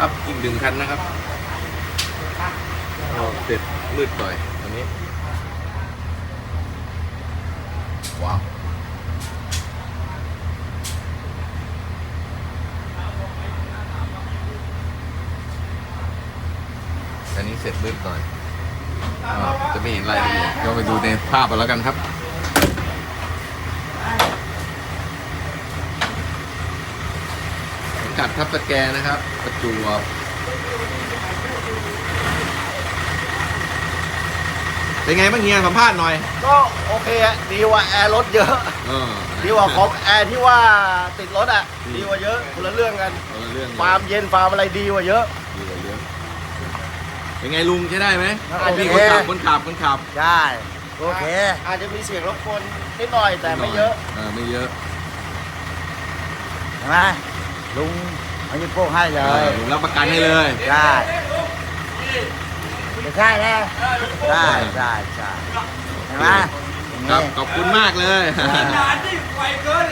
ครับอีกหนึ่งคันนะครับเอาเสร็จมืดหน่อยตอนนี้ ว้าว อันนี้เสร็จมืดหน่อยอาจะไม่เห็นรายละเอียดก็ไปดูในภาพเอาแล้วกันครับ กัดทับสแกนนะครับ ประจวบเป็นไงบ้างเฮียสัมภาษณ์หน่อยก็โอเคอะดีกว่าแอร์รถเยอะ เออดีกว่าของแอร์ที่ว่าติดรถอะอืมดีกว่าเยอะคนละเรื่องกันคนละเรื่องเลยฟาร์มเย็นฟาร์มอะไรดีกว่าเยอะ ดีกว่าเยอะเป็นไงลุงใช้ได้ไหมโอเค มีคนขับคนขับคนขับใช่โอเคอาจจะมีเสียงรบกวนนิดหน่อยแต่ไม่เยอะ เออไม่เยอะ เห็นไหม ลุงเอานิ้วโป้งให้เลเออยลุงรับประกันให้เลยใช่ไม่ใช่นะใช่ใช่ใช่เห็นไหมอย่างครับนี้ขอบคุณมากเลยเ